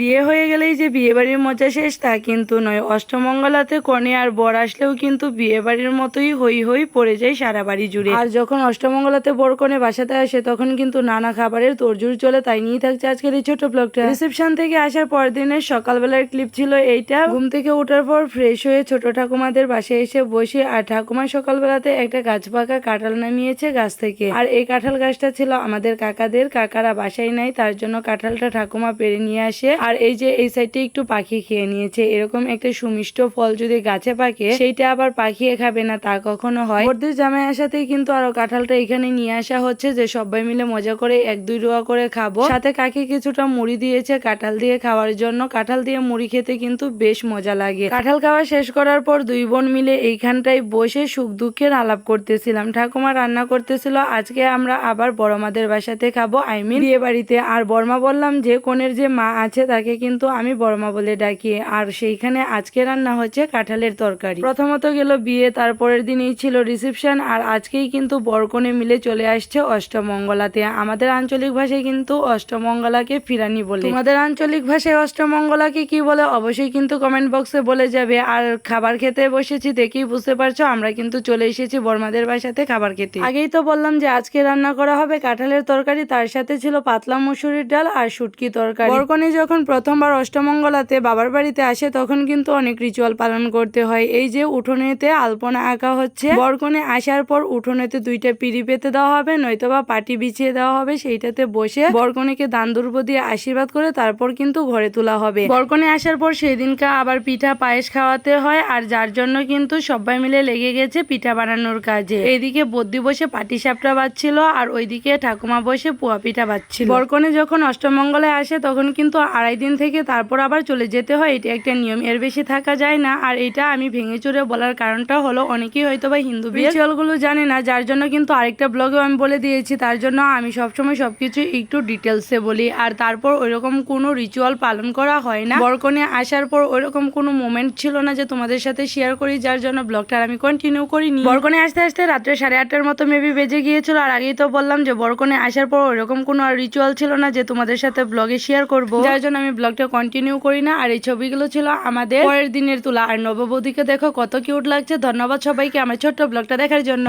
বিয়ে হয়ে গেলেই যে বিয়ে বাড়ির মজা শেষ তা কিন্তু নয়। অষ্টমঙ্গলাতে কনে আর বর আসলেও কিন্তু বিয়ে বাড়ির মতোই হই হই পড়ে যায় সারা বাড়ি জুড়ে। আর যখন অষ্টমঙ্গলাতে বর কনে বাসাতে আসে, তখন কিন্তু নানা খাবারের তোড়জুড় চলে, তাই নিয়ে থাকছে আজকের এই ছোট ব্লগটা রিসেপশন থেকে আসার পর দিনের সকালবেলার ক্লিপ ছিল এইটা। ঘুম থেকে ওঠার পর ফ্রেশ হয়ে ছোট ঠাকুমাদের বাসায় এসে বসে, আর ঠাকুমা সকালবেলাতে একটা গাছ পাকা কাঁঠাল নামিয়েছে গাছ থেকে। আর এই কাঁঠাল গাছটা ছিল আমাদের কাকাদের, কাকারা বাসায় নাই, তার জন্য কাঁঠালটা ঠাকুমা পেরে নিয়ে আসে। আর এই যে এই সাইডে একটু পাখি খেয়ে নিয়েছে। এরকম একটা সুমিষ্ট ফল যদি গাছে পাকে, সেইটা আবার পাখিয়ে খাবে না, তা কখনো হয়। বর্দির জামাই আসাতেই কিন্তু আরও কাঁঠালটা এখানে নিয়ে আসা হচ্ছে যে সবাই মিলে মজা করে এক দুই রোয়া করে খাব। সাথে কাকি কিছুটা মুড়ি দিয়েছে কাঁঠাল দিয়ে খাওয়ার জন্য। কাঁঠাল দিয়ে মুড়ি খেতে কিন্তু বেশ মজা লাগে। কাঁঠাল খাওয়া শেষ করার পর দুই বোন মিলে এইখানটায় বসে সুখ দুঃখের আলাপ করতেছিলাম। ঠাকুমা রান্না করতেছিল, আজকে আমরা আবার বড়মাদের বাসাতে খাব। আই মিন বিয়ে বাড়িতে আর বর্মা বললাম যে, কোনের যে মা আছে তাকে কিন্তু আমি বর্মা বলে ডাকি। আর সেইখানে আজকে রান্না হচ্ছে কাঁঠালের তরকারি। প্রথমত গেল বিয়ে, তারপরের দিনই ছিল রিসেপশন আর আজকেই কিন্তু বরকনে মিলে চলে আসছে অষ্টমঙ্গলাতে। আমাদের আঞ্চলিক ভাষায় কিন্তু অষ্টমঙ্গলাকে ফিরানি বলে। তোমাদের আঞ্চলিক ভাষায় অষ্টমঙ্গলাকে কি বলে অবশ্যই কিন্তু কমেন্ট বক্সে বলে যাবে। আর খাবার খেতে বসেছি দেখেই বুঝতে পারছ, আমরা কিন্তু চলে এসেছি বর্মাদের বাসাতে খাবার খেতে। আগেই তো বললাম যে আজকে রান্না করা হবে কাঁঠালের তরকারি, তার সাথে ছিল পাতলা মুসুরির ডাল আর শুটকি তরকারি। বরকনে যখন প্রথমবার অষ্টমঙ্গলাতে বাবার বাড়িতে আসে, তখন কিন্তু অনেক রিচুয়াল পালন করতে হয়। এই যে উঠোনেতে আলপনা আঁকা হচ্ছে, বরকনে আসার পর উঠোনেতে দুইটা পিড়ি পেতে দেওয়া হবে, নয়তোবা পাটি বিছিয়ে দেওয়া হবে, সেইটাতে বসে বরকনেকে দান দুর্ব দিয়ে আশীর্বাদ করে তারপর কিন্তু ঘরে তোলা হবে। বরকনে আসার পর সেই দিনকা আবার পিঠা পায়েস খাওয়াতে হয়, আর যার জন্য কিন্তু সবাই মিলে লেগে গেছে পিঠা বানানোর কাজে। এইদিকে বদ্যি বসে পাটি সাপটা বাজছিল, আর ওইদিকে ঠাকুমা বসে পুয়া পিঠা বাজছিল। বরকনে যখন অষ্টমঙ্গলে আসে, তখন কিন্তু আড়াই দিন থেকে তারপর আবার চলে যেতে হয়, এটা একটা নিয়ম। এর বেশি থাকা যায় না, আর এটা আমি ভেঙে চুরে বলার কারণটা হলো অনেকেই হয়তো বা হিন্দু গুলো জানে না, যার জন্য কিন্তু আরেকটা ব্লগেও আমি বলে দিয়েছি, তার জন্য আমি সবসময় সবকিছু একটু ডিটেলসে বলি। আর তারপর ওইরকম কোনো রিচুয়াল পালন করা হয় না। বরকনে আসার পর ওইরকম কোনো মোমেন্ট ছিল না যে তোমাদের সাথে শেয়ার করি, যার জন্য ব্লগটা আমি কন্টিনিউ করিনি। বরকনে আসতে আসতে রাত্রে সাড়ে আটটার মতো মেবি বেজে গিয়েছিল, আর আগেই তো বললাম যে বরকনে আসার পর ওইরকম কোনো রিচুয়াল ছিল না যে তোমাদের সাথে ব্লগে শেয়ার করব। যার জন্য আমি ব্লগটা কন্টিনিউ করি না। আর এই ছবিগুলো ছিল আমাদের পরের দিনের তুলা। আর নববধূকে দেখো কত কিউট লাগছে। ধন্যবাদ সবাইকে আমার ছোট্ট ব্লগটা দেখার জন্য।